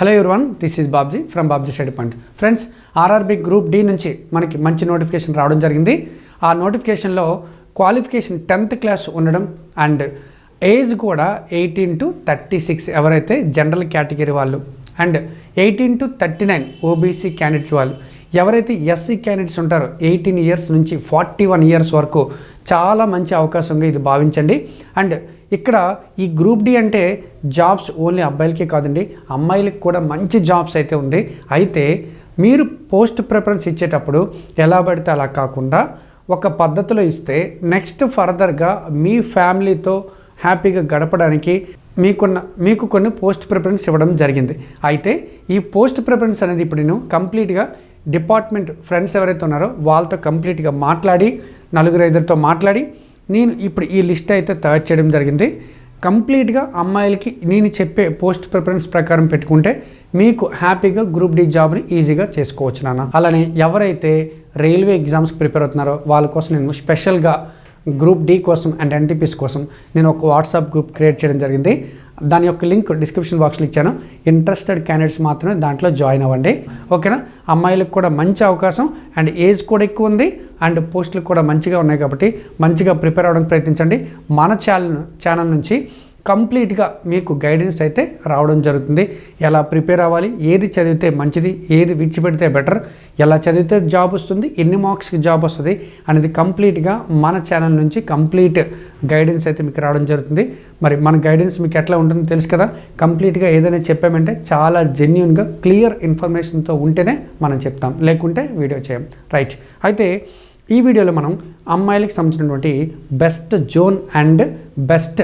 Hello one this is Babji from Babji study point friends RRB group D నుంచి మనకి మంచి notification రావడం జరిగింది. ఆ నోటిఫికేషన్లో క్వాలిఫికేషన్ టెన్త్ క్లాస్ ఉండడం అండ్ ఏజ్ కూడా ఎయిటీన్ టు థర్టీ సిక్స్ ఎవరైతే జనరల్ కేటగిరీ వాళ్ళు and eighteen to thirty nine OBC candidate వాళ్ళు. ఎవరైతే ఎస్సీ క్యాండిడేట్స్ ఉంటారో ఎయిటీన్ ఇయర్స్ నుంచి ఫార్టీ వన్ ఇయర్స్ వరకు చాలా మంచి అవకాశంగా ఇది భావించండి. అండ్ ఇక్కడ ఈ గ్రూప్ డి అంటే జాబ్స్ ఓన్లీ అబ్బాయిలకే కాదండి అమ్మాయిలకి కూడా మంచి జాబ్స్ అయితే ఉంది. అయితే మీరు పోస్ట్ ప్రిఫరెన్స్ ఇచ్చేటప్పుడు ఎలా పడితే అలా కాకుండా ఒక పద్ధతిలో ఇస్తే నెక్స్ట్ ఫర్దర్గా మీ ఫ్యామిలీతో హ్యాపీగా గడపడానికి మీకున్న మీకు కొన్ని పోస్ట్ ప్రిఫరెన్స్ ఇవ్వడం జరిగింది. అయితే ఈ పోస్ట్ ప్రిఫరెన్స్ అనేది ఇప్పుడు నేను కంప్లీట్గా డిపార్ట్మెంట్ ఫ్రెండ్స్ ఎవరైతే ఉన్నారో వాళ్ళతో కంప్లీట్గా మాట్లాడి నలుగురు ఐదుగురితో మాట్లాడి నేను ఇప్పుడు ఈ లిస్ట్ అయితే తయారు చేయడం జరిగింది. కంప్లీట్గా అమ్మాయిలకి నేను చెప్పే పోస్ట్ ప్రిఫరెన్స్ ప్రకారం పెట్టుకుంటే మీకు హ్యాపీగా గ్రూప్ డి జాబ్ని ఈజీగా చేసుకోవచ్చు నాన్న. అలానే ఎవరైతే రైల్వే ఎగ్జామ్స్ ప్రిపేర్ అవుతున్నారో వాళ్ళ కోసం నేను స్పెషల్గా గ్రూప్ డి కోసం అండ్ ఎన్టీపీస్ కోసం నేను ఒక వాట్సాప్ గ్రూప్ క్రియేట్ చేయడం జరిగింది. దాని యొక్క లింక్ డిస్క్రిప్షన్ బాక్స్లో ఇచ్చాను. ఇంట్రెస్టెడ్ క్యాండిడేట్స్ మాత్రమే దాంట్లో జాయిన్ అవ్వండి. ఓకేనా అమ్మాయిలకు కూడా మంచి అవకాశం అండ్ ఏజ్ కూడా ఎక్కువ ఉంది అండ్ పోస్టులు కూడా మంచిగా ఉన్నాయి కాబట్టి మంచిగా ప్రిపేర్ అవ్వడానికి ప్రయత్నించండి. మన ఛానల్ ఛానల్ నుంచి కంప్లీట్గా మీకు గైడెన్స్ అయితే రావడం జరుగుతుంది. ఎలా ప్రిపేర్ అవ్వాలి? ఏది చదివితే మంచిది? ఏది విడిచిపెడితే బెటర్? ఎలా చదివితే జాబ్ వస్తుంది? ఎన్ని మార్క్స్కి జాబ్ వస్తుంది? అనేది కంప్లీట్గా మన ఛానల్ నుంచి కంప్లీట్ గైడెన్స్ అయితే మీకు రావడం జరుగుతుంది. మరి మన గైడెన్స్ మీకు ఎట్లా ఉంటుందో తెలుసు కదా? కంప్లీట్గా ఏదైనా చెప్పామంటే చాలా జెన్యున్గా క్లియర్ ఇన్ఫర్మేషన్తో ఉంటేనే మనం చెప్తాం. లేకుంటే వీడియో చేయం. రైట్. అయితే ఈ వీడియోలో మనం అమ్మాయిలకు సంబంధించినటువంటి best zone and best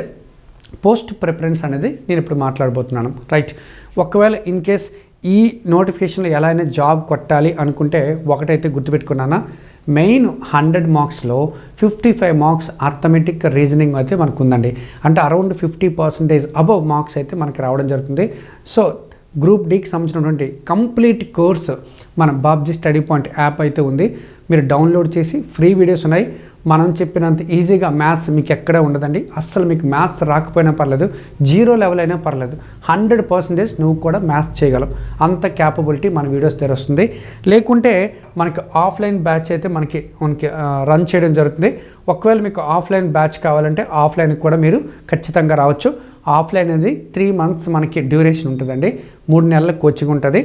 post preference అనేది నేను ఇప్పుడు మాట్లాడబోతున్నాను. రైట్. ఒకవేళ ఇన్ కేస్ ఈ నోటిఫికేషన్లో ఎలా అయినా జాబ్ కొట్టాలి అనుకుంటే ఒకటైతే గుర్తుపెట్టుకున్నానా? Main hundred మార్క్స్లో fifty five marks arithmetic reasoning అయితే మనకు ఉందండి అంటే around fifty percentage above marks అయితే మనకి రావడం జరుగుతుంది. సో గ్రూప్ డీకి సంబంధించినటువంటి కంప్లీట్ కోర్స్ మన బాబ్జీ స్టడీ పాయింట్ యాప్ అయితే ఉంది. మీరు డౌన్లోడ్ చేసి ఫ్రీ వీడియోస్ ఉన్నాయి. మనం చెప్పినంత ఈజీగా మ్యాథ్స్ మీకు ఎక్కడే ఉండదండి. అస్సలు మీకు మ్యాథ్స్ రాకపోయినా పర్లేదు జీరో లెవెల్ అయినా పర్లేదు. హండ్రెడ్ పర్సెంటేజ్ నువ్వు కూడా మ్యాథ్స్ చేయగలవు. అంత క్యాపబిలిటీ మన వీడియోస్ దగ్గర వస్తుంది. లేకుంటే మనకి ఆఫ్లైన్ బ్యాచ్ అయితే మనకి మనకి రన్ చేయడం జరుగుతుంది. ఒకవేళ మీకు ఆఫ్లైన్ బ్యాచ్ కావాలంటే ఆఫ్లైన్కి కూడా మీరు ఖచ్చితంగా రావచ్చు. ఆఫ్లైన్ అనేది త్రీ మంత్స్ మనకి డ్యూరేషన్ ఉంటుందండి. మూడు నెలల కోచింగ్ ఉంటుంది.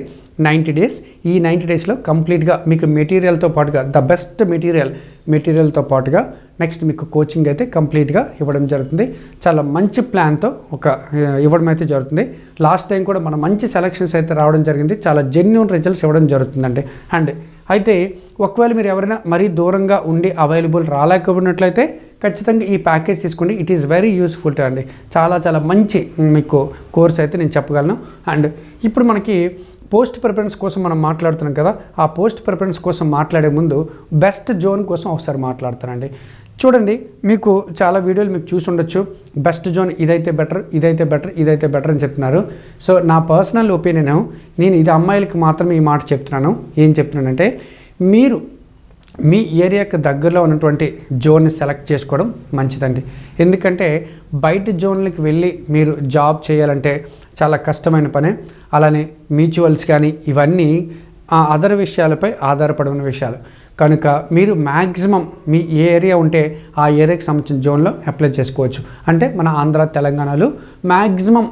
Ninety days. ఈ నైంటీ డేస్లో కంప్లీట్గా మీకు మెటీరియల్తో పాటుగా ద బెస్ట్ మెటీరియల్ మెటీరియల్తో పాటుగా నెక్స్ట్ మీకు కోచింగ్ అయితే కంప్లీట్గా ఇవ్వడం జరుగుతుంది. చాలా మంచి ప్లాన్తో ఒక ఇవ్వడం అయితే జరుగుతుంది. లాస్ట్ టైం కూడా మన మంచి సెలక్షన్స్ అయితే రావడం జరిగింది. చాలా జెన్యున్ రిజల్ట్స్ ఇవ్వడం జరుగుతుందండి. అండ్ అయితే ఒకవేళ మీరు ఎవరైనా మరీ దూరంగా ఉండి అవైలబుల్ రాలేకపోయినట్లయితే ఖచ్చితంగా ఈ ప్యాకేజ్ తీసుకోండి. It is very useful to అండి. చాలా చాలా మంచి మీకు కోర్స్ అయితే నేను చెప్పగలను. అండ్ ఇప్పుడు మనకి పోస్ట్ ప్రిఫరెన్స్ కోసం మనం మాట్లాడుతున్నాం కదా ఆ పోస్ట్ ప్రిఫరెన్స్ కోసం మాట్లాడే ముందు బెస్ట్ జోన్ కోసం ఒకసారి మాట్లాడుతానండి. చూడండి మీకు చాలా వీడియోలు మీకు చూసి ఉండొచ్చు. బెస్ట్ జోన్ ఇదైతే బెటర్ ఇదైతే బెటర్ ఇదైతే బెటర్ అని చెప్తున్నారు. సో నా పర్సనల్ ఒపీనియన్ నేను ఇది అమ్మాయిలకి మాత్రమే ఈ మాట చెప్తున్నాను. ఏం చెప్తున్నానంటే మీరు మీ ఏరియాకు దగ్గరలో ఉన్నటువంటి జోన్ని సెలెక్ట్ చేసుకోవడం మంచిదండి. ఎందుకంటే బయట జోన్లకు వెళ్ళి మీరు జాబ్ చేయాలంటే చాలా కష్టమైన పనే. అలానే మ్యూచువల్స్ కానీ ఇవన్నీ ఆ అదర్ విషయాలపై ఆధారపడిన విషయాలు. కనుక మీరు మ్యాక్సిమం మీ ఏ ఏరియా ఉంటే ఆ ఏరియాకి సంబంధించిన జోన్లో అప్లై చేసుకోవచ్చు. అంటే మన ఆంధ్ర తెలంగాణలో మ్యాక్సిమం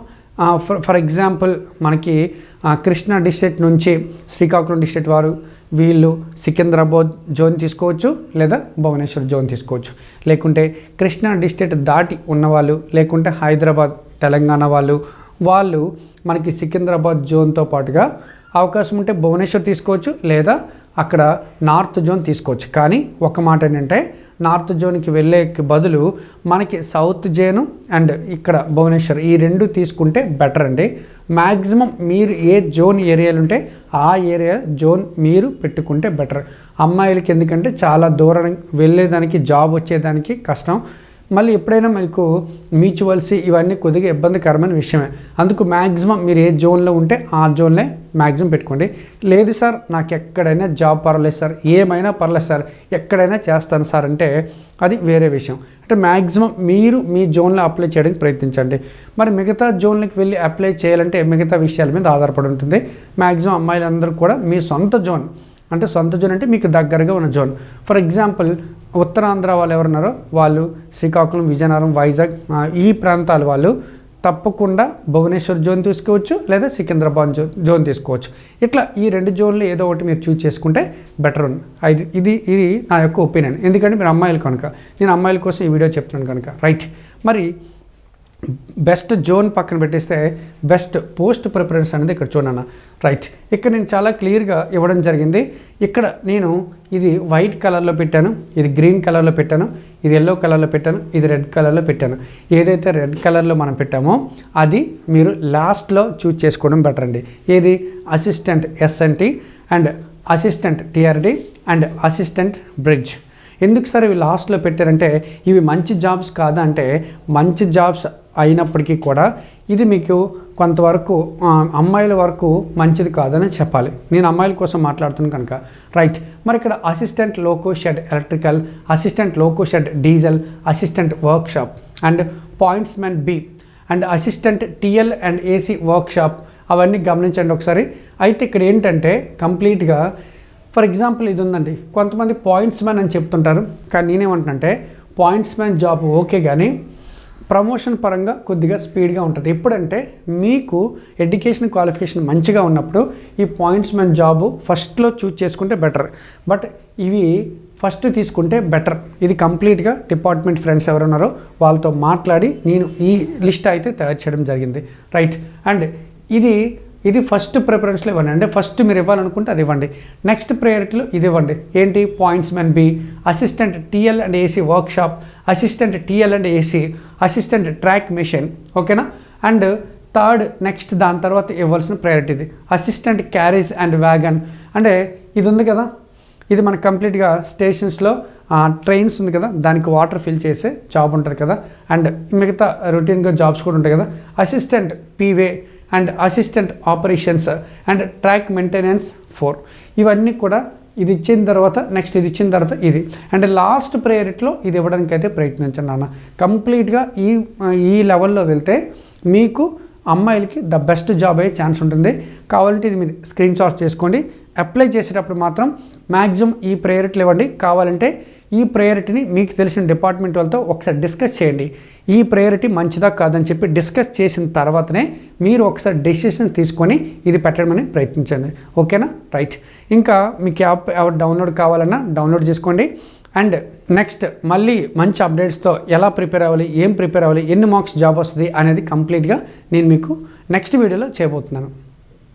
ఫర్ ఫర్ ఎగ్జాంపుల్ మనకి కృష్ణా డిస్ట్రిక్ట్ నుంచి శ్రీకాకుళం డిస్ట్రిక్ట్ వారు వీళ్ళు సికింద్రాబాద్ జోన్ తీసుకోవచ్చు లేదా భువనేశ్వర్ జోన్ తీసుకోవచ్చు. లేకుంటే కృష్ణా డిస్ట్రిక్ట్ దాటి ఉన్నవాళ్ళు లేకుంటే హైదరాబాద్ తెలంగాణ వాళ్ళు వాళ్ళు మనకి సికింద్రాబాద్ జోన్తో పాటుగా అవకాశం ఉంటే భువనేశ్వర్ తీసుకోవచ్చు లేదా అక్కడ నార్త్ జోన్ తీసుకోవచ్చు. కానీ ఒక మాట ఏంటంటే నార్త్ జోన్కి వెళ్ళే బదులు మనకి సౌత్ జోన్ అండ్ ఇక్కడ భువనేశ్వర్ ఈ రెండు తీసుకుంటే బెటర్ అండి. మ్యాక్సిమం మీరు ఏ జోన్ ఏరియాలు ఉంటే ఆ ఏరియా జోన్ మీరు పెట్టుకుంటే బెటర్. అమ్మాయిలకి ఎందుకంటే చాలా దూరం వెళ్ళేదానికి జాబ్ వచ్చేదానికి కష్టం. మళ్ళీ ఎప్పుడైనా మీకు మ్యూచువల్స్ ఇవన్నీ కొద్దిగా ఇబ్బందికరమైన విషయమే. అందుకు మ్యాక్సిమం మీరు ఏ జోన్లో ఉంటే ఆ జోన్లే మ్యాక్సిమం పెట్టుకోండి. లేదు సార్ నాకు ఎక్కడైనా జాబ్ పర్లేదు సార్ ఏమైనా పర్లేదు సార్ ఎక్కడైనా చేస్తాను సార్ అంటే అది వేరే విషయం. అంటే మ్యాక్సిమం మీరు మీ జోన్లో అప్లై చేయడానికి ప్రయత్నించండి. మరి మిగతా జోన్లకు వెళ్ళి అప్లై చేయాలంటే మిగతా విషయాల మీద ఆధారపడి ఉంటుంది. మ్యాక్సిమం అమ్మాయిలందరూ కూడా మీ సొంత జోన్ అంటే సొంత జోన్ అంటే మీకు దగ్గరగా ఉన్న జోన్. ఫర్ ఎగ్జాంపుల్ ఉత్తరాంధ్ర వాళ్ళు ఎవరున్నారో? వాళ్ళు శ్రీకాకుళం విజయనగరం వైజాగ్ ఈ ప్రాంతాల వాళ్ళు తప్పకుండా భువనేశ్వర్ జోన్ తీసుకోవచ్చు లేదా సికింద్రాబాద్ జోన్ జోన్ తీసుకోవచ్చు. ఇట్లా ఈ రెండు జోన్లు ఏదో ఒకటి మీరు చూస్ చేసుకుంటే బెటర్ ఉంది ఇది ఇది ఇది నా యొక్క ఒపీనియన్. ఎందుకంటే మీరు అమ్మాయిలు కనుక. నేను అమ్మాయిల కోసం ఈ వీడియో చెప్తున్నాను కనుక. రైట్ మరి బెస్ట్ జోన్ పక్కన పెట్టేస్తే బెస్ట్ పోస్ట్ ప్రిఫరెన్స్ అనేది ఇక్కడ చూడన్న రైట్. ఇక్కడ నేను చాలా క్లియర్గా ఇవ్వడం జరిగింది. ఇక్కడ నేను ఇది వైట్ కలర్లో పెట్టాను ఇది గ్రీన్ కలర్లో పెట్టాను ఇది ఎల్లో కలర్లో పెట్టాను ఇది రెడ్ కలర్లో పెట్టాను. ఏదైతే రెడ్ కలర్లో మనం పెట్టామో అది మీరు లాస్ట్లో చూజ్ చేసుకోవడం బెటర్ అండి. ఏది? Assistant SNT and assistant TRD and assistant bridge. ఎందుకు సార్ ఇవి లాస్ట్లో పెట్టారంటే ఇవి మంచి జాబ్స్ కాదా అంటే మంచి జాబ్స్ అయినప్పటికీ కూడా ఇది మీకు కొంతవరకు అమ్మాయిల వరకు మంచిది కాదని చెప్పాలి. నేను అమ్మాయిల కోసం మాట్లాడుతున్నాను కనుక. రైట్ మరి ఇక్కడ assistant loco shed electrical assistant loco shed diesel assistant workshop and pointsmen B and assistant TL and AC workshop అవన్నీ గమనించండి ఒకసారి. అయితే ఇక్కడ ఏంటంటే కంప్లీట్గా ఫర్ ఎగ్జాంపుల్ ఇది ఉందండి కొంతమంది పాయింట్స్ మ్యాన్ అని చెప్తుంటారు. కానీ నేనేమంటున్నంటే పాయింట్స్ మ్యాన్ జాబ్ ఓకే కానీ ప్రమోషన్ పరంగా కొద్దిగా స్పీడ్గా ఉంటుంది. ఎప్పుడంటే మీకు ఎడ్యుకేషన్ క్వాలిఫికేషన్ మంచిగా ఉన్నప్పుడు ఈ పాయింట్స్ మ్యాన్ జాబు ఫస్ట్లో చూజ్ చేసుకుంటే బెటర్. బట్ ఇవి ఫస్ట్ తీసుకుంటే బెటర్. ఇది కంప్లీట్గా డిపార్ట్మెంట్ ఫ్రెండ్స్ ఎవరున్నారో వాళ్ళతో మాట్లాడి నేను ఈ లిస్ట్ అయితే తయారు చేయడం జరిగింది. రైట్. అండ్ ఇది ఇది ఫస్ట్ ప్రిఫరెన్స్లో ఇవ్వండి. అంటే ఫస్ట్ మీరు ఇవ్వాలనుకుంటే అది ఇవ్వండి. నెక్స్ట్ ప్రయారిటీలో ఇది ఇవ్వండి. ఏంటి? Points men B assistant TL and AC workshop assistant TL and AC assistant track machine ఓకేనా అండ్ థర్డ్ నెక్స్ట్ దాని తర్వాత ఇవ్వాల్సిన ప్రయారిటీ ఇది. అసిస్టెంట్ క్యారేజ్ అండ్ వ్యాగన్ అంటే ఇది ఉంది కదా? ఇది మన కంప్లీట్గా స్టేషన్స్లో ట్రైన్స్ ఉంది కదా? దానికి వాటర్ ఫిల్ చేసే జాబ్ ఉంటుంది కదా? అండ్ మిగతా రొటీన్గా జాబ్స్ కూడా ఉంటాయి కదా? Assistant P way and assistant operations and track maintenance four. ఇవన్నీ కూడా ఇది ఇచ్చిన తర్వాత నెక్స్ట్ ఇది ఇచ్చిన తర్వాత ఇది. అండ్ లాస్ట్ ప్రయారిటీలో ఇది ఇవ్వడానికి అయితే ప్రయత్నించండి నాన్న. కంప్లీట్గా ఈ ఈ లెవెల్లో వెళ్తే మీకు అమ్మాయిలకి ద బెస్ట్ జాబ్ అయ్యే ఛాన్స్ ఉంటుంది. కావాలంటే ఇది మీరు స్క్రీన్ షాట్ చేసుకోండి. అప్లై చేసేటప్పుడు మాత్రం మ్యాక్సిమం ఈ ప్రయారిటీలు ఇవ్వండి. కావాలంటే ఈ ప్రయారిటీని మీకు తెలిసిన డిపార్ట్మెంట్ వాళ్ళతో ఒకసారి డిస్కస్ చేయండి. ఈ ప్రయారిటీ మంచిదా కాదని చెప్పి డిస్కస్ చేసిన తర్వాతనే మీరు ఒకసారి డెసిషన్ తీసుకొని ఇది పెట్టడమని ప్రయత్నించండి. ఓకేనా? రైట్ ఇంకా మీకు యాప్ ఎవరు డౌన్లోడ్ కావాలన్నా డౌన్లోడ్ చేసుకోండి. అండ్ నెక్స్ట్ మళ్ళీ మంచి అప్డేట్స్తో ఎలా ప్రిపేర్ అవ్వాలి ఏం ప్రిపేర్ అవ్వాలి ఎన్ని మార్క్స్ జాబ్ వస్తుంది అనేది కంప్లీట్గా నేను మీకు నెక్స్ట్ వీడియోలో చేయబోతున్నాను.